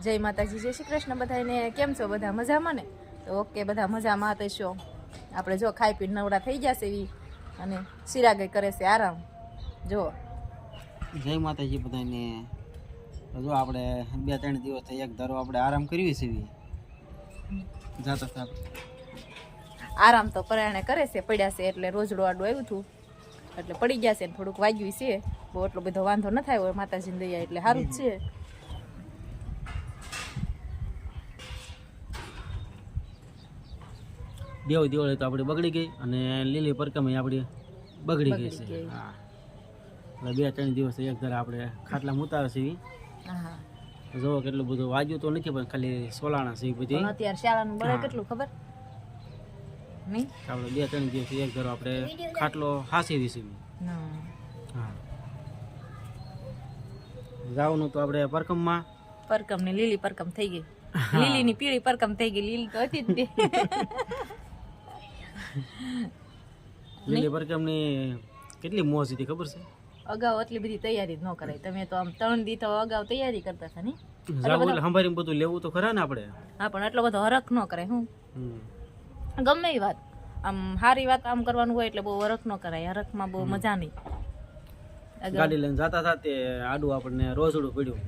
જય માતાજી જય શ્રી કૃષ્ણ બધાને કેમ છો બધા? મજામાં ને? તો ઓકે બધા મજામાં તો છો. આપણે જો ખાઈ પીને નવરા થઈ જશે એવી અને સિરાગઈ કરે છે આરામ. જો જય માતાજી બધાને જો આપણે બે ત્રણ દિવસ થઈ એક ધારો આપણે આરામ કરવી છે એવી. જાતો આરામ તો પરાયણે કરે છે પડ્યા છે એટલે રોજડો આડું આવ્યું હતું એટલે પડી ગયા છે થોડુંક વાગ્યું છે. બહુ એટલો બધો વાંધો ન થાય હોય માતાજીની દયા એટલે સારું જ છે. દેવ દિવાળી તો આપણી બગડી ગઈ અને લીલી પરકમી આપણી બગડી ગઈ છે. હા. એટલે બે ત્રણ દિવસ એક ધારા આપણે ખાટલા મુતાવે છે. જોવો કેટલું બધું વાગ્યું તો નથી પણ ખાલી સોલાણા છે બધી. અત્યારે શાળાનું બળે કેટલું ખબર? આપણે બે ત્રણ દિવસ એક ધારો આપણે ખાટલો હાસી વિશે હા. જવાનું તો આપણે પરકમમાં. પરકમ ને લીલી પરકમ થઈ ગઈ. લીલી ની પીળી પરકમ થઈ ગઈ. લીલી તો હતી જ. લીલી પરકમની કેટલી મોજ હતી ખબર છે? અગાઉ એટલી બધી તૈયારી જ ન કરાય. તમે તો આમ ત્રણ દી તો અગાઉ તૈયારી કરતા હતા ને? સંભાળીને બધું લેવું તો ખરા ને આપણે? હા પણ એટલો બધો હરખ ન કરાય હું. ગમે એ વાત. આમ સારી વાત આમ કરવાનું હોય એટલે બહુ હરખ ન કરાય. હરખમાં બહુ મજા નહીં. ગાડી લઈને જતા હતા તે આડું આપણને રોજડું પડ્યું.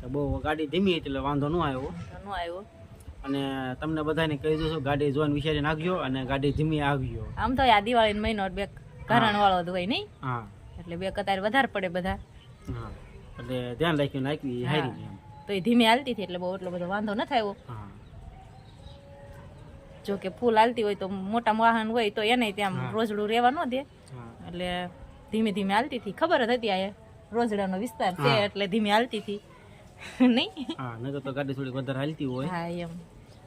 તો બહુ ગાડી ધીમી હતી એટલે વાંધો ન આવ્યો. ન આવ્યો. અને તમને બધાને કહી દઉં છું ગાડી જોઈને વિચારી નાખજો અને ગાડી ધીમી આવજો. આમ તો આ દિવાળી મહિનો બે કારણ વાળો જ હોય નહીં? હા. એટલે બે કતાર વધારે પડે બધા. હા. એટલે ધ્યાન રાખ્યું નાખવી હારી તો એ ધીમે હાલતી હતી એટલે બહુ એટલો બધો વાંધો ન થયો હા. જો કે ફૂલ હાલતી હોય તો મોટા વાહન હોય તો એને ત્યાં રોજડું રહેવા ન દે. એટલે ધીમે ધીમે હાલતી હતી ખબર જ હતી આ રોજડાનો વિસ્તાર છે એટલે ધીમે હાલતી હતી નહીં? હા નકર તો ગાડી થોડી વધારે હાલતી હોય. હા એમ.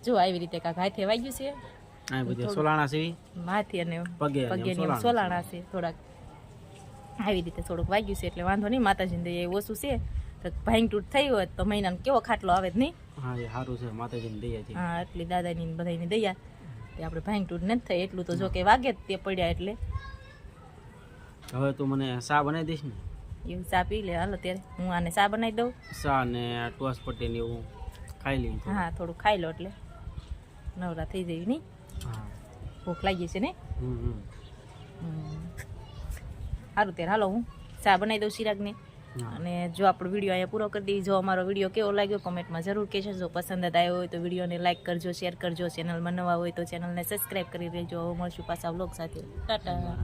જો આવી રીતે કાંક હાથે વાગ્યું છે. આ બધી સોલાણા છે. માથી અને પગે પગે સોલાણા છે. થોડાક આવી રીતે થોડુંક વાગ્યું છે એટલે વાંધો નહીં. માતાજીને દઈએ એવું ઓછું છે. તો ભાંગ તૂટ થઈ હોત તો મહિનાનો કેવો ખાટલો આવે જ નહીં. હા એ સારું છે. માતાજીની દયાથી હા એટલી દાદાની બધાની દયા. તે આપણે ભાંગ તૂટ નથી થાય. એટલું તો જો કે વાગે જ તે પડ્યા એટલે. હવે તું મને સા બનાવી દઈશ ને? એવું ચા પી લે. હાલો ત્યારે હું આને ચા બનાવી દઉં. ચા ને ટોસ પટ્ટી ને એવું ખાઈ લઈ હા થોડું ખાઈ લો એટલે. નવરા થઈ જઈ નહીં હા. ભૂખ લાગી છે ને? સારું ત્યારે હાલો હું ચા બનાવી દઉં ચિરાગને. અને જો આપણો વીડિયો અહીંયા પૂરો કરી દઈએ જો અમારો વીડિયો કેવો લાગ્યો કોમેન્ટમાં જરૂર કહેજો. જો પસંદ આવ્યો હોય તો વિડીયોને લાઇક કરજો શેર કરજો. ચેનલમાં નવા હોય તો ચેનલને સબસ્ક્રાઈબ કરી દેજો. મળશું પાછા વ્લોગ સાથે. ટાટા.